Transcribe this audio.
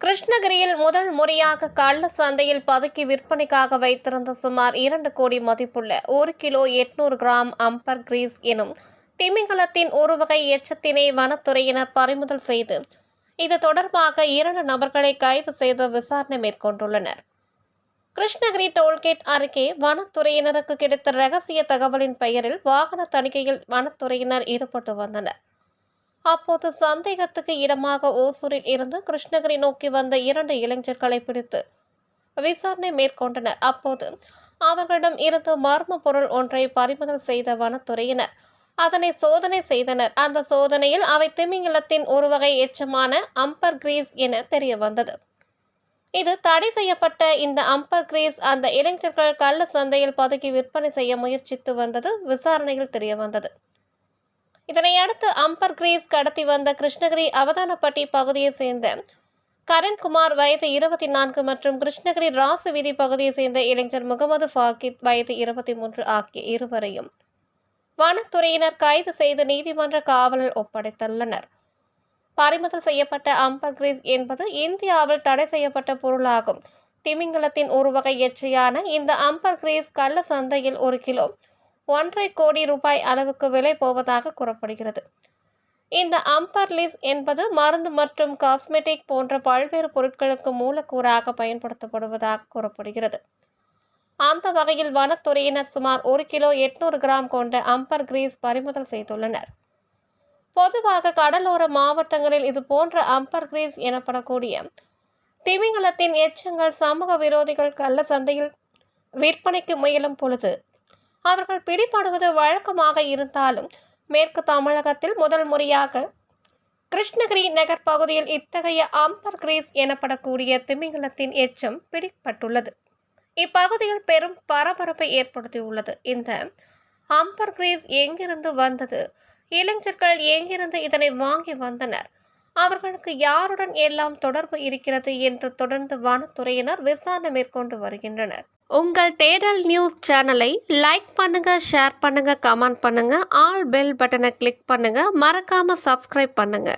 கிருஷ்ணகிரியில் முதல் முறையாக கள்ள சந்தையில் பதுக்கி விற்பனைக்காக வைத்திருந்த சுமார் இரண்டு கோடி மதிப்புள்ள ஒரு கிலோ எட்நூறு கிராம் அம்பர் கிரீஸ் எனும் திமிங்கலத்தின் ஒரு வகை எச்சத்தினை வனத்துறையினர் பறிமுதல் செய்து இது தொடர்பாக இரண்டு நபர்களை கைது செய்து விசாரணை மேற்கொண்டுள்ளனர். கிருஷ்ணகிரி டோல்கேட் அருகே வனத்துறையினருக்கு கிடைத்த ரகசிய தகவலின் பெயரில் வாகன தணிக்கையில் வனத்துறையினர் ஈடுபட்டு வந்தனர். அப்போது சந்தேகத்துக்கு இடமாக ஓசூரில் இருந்து கிருஷ்ணகிரி நோக்கி வந்த இரண்டு இளைஞர்களை பிடித்து விசாரணை மேற்கொண்டனர். அப்போது அவர்களிடம் இருந்து மர்ம பொருள் ஒன்றை பறிமுதல் செய்த வனத்துறையினர் அதனை சோதனை செய்தனர். அந்த சோதனையில் அவை திமிங்கிலத்தின் ஒரு வகை எச்சமான அம்பர் கிரீஸ் என தெரிய வந்தது இது தடை செய்யப்பட்ட இந்த அம்பர் கிரேஸ் அந்த இளைஞர்கள் கள்ள சந்தையில் பதுக்கி விற்பனை செய்ய முயற்சித்து வந்தது விசாரணையில் தெரிய வந்தது. இதனை அடுத்து அம்பர் கிரேஸ் கடத்தி வந்த கிருஷ்ணகிரி அவதானப்பட்டி பகுதியை சேர்ந்த கரண்குமார் வயது இருபத்தி நான்கு மற்றும் கிருஷ்ணகிரி ராசு வீதி பகுதியை சேர்ந்த இளைஞர் முகமது ஃபாக்கித் வயது இருபத்தி மூன்று ஆகிய இருவரையும் வனத்துறையினர் கைது செய்து நீதிமன்ற காவலில் ஒப்படைத்துள்ளனர். பறிமுதல் செய்யப்பட்ட அம்பர்கிரீஸ் என்பது இந்தியாவில் தடை செய்யப்பட்ட பொருளாகும். திமிங்கலத்தின் ஒரு வகை எச்சியான இந்த அம்பர்கிரீஸ் கள்ள சந்தையில் ஒரு கிலோ. ஒன்றரை கோடி ரூபாய் அளவுக்கு விலை போவதாக கூறப்படுகிறது. இந்த அம்பர்லிஸ் என்பது மருந்து மற்றும் காஸ்மெட்டிக் போன்ற பல்வேறு பொருட்களுக்கு மூலக்கூறாக பயன்படுத்தப்படுவதாக கூறப்படுகிறது. அந்த வகையில் வனத்துறையினர் சுமார் ஒரு கிலோ எட்நூறு கிராம் கொண்ட அம்பர் கிரீஸ் பறிமுதல் செய்துள்ளனர். பொதுவாக கடலோர மாவட்டங்களில் இது போன்ற அம்பர் கிரீஸ் எனப்படக்கூடிய திமிங்கலத்தின் எச்சங்கள் சமூக விரோதிகள் கள்ள சந்தையில் விற்பனைக்கு முயலும் பொழுது அவர்கள் பிடிபடுவது வழக்கமாக இருந்தாலும் மேற்கு தமிழகத்தில் முதல் முறையாக கிருஷ்ணகிரி நகர் பகுதியில் இத்தகைய அம்பர் கிரீஸ் எனப்படக்கூடிய திமிங்கலத்தின் எச்சம் பிடிப்பட்டுள்ளது இப்பகுதியில் பெரும் பரபரப்பை ஏற்படுத்தியுள்ளது. இந்த அம்பர் கிரீஸ் எங்கிருந்து வந்தது? இளைஞர்கள் எங்கிருந்து இதனை வாங்கி வந்தனர்? அவர்களுக்கு யாருடன் எல்லாம் தொடர்பு இருக்கிறது என்று தொடர்ந்து வனத்துறையினர் விசாரணை மேற்கொண்டு வருகின்றனர். உங்கள் தேடல் நியூஸ் சேனலை லைக் பண்ணுங்க ஷேர் பண்ணுங்க கமெண்ட் பண்ணுங்க ஆல் பெல் பட்டனை கிளிக் பண்ணுங்க மறக்காம சப்ஸ்கிரைப் பண்ணுங்க.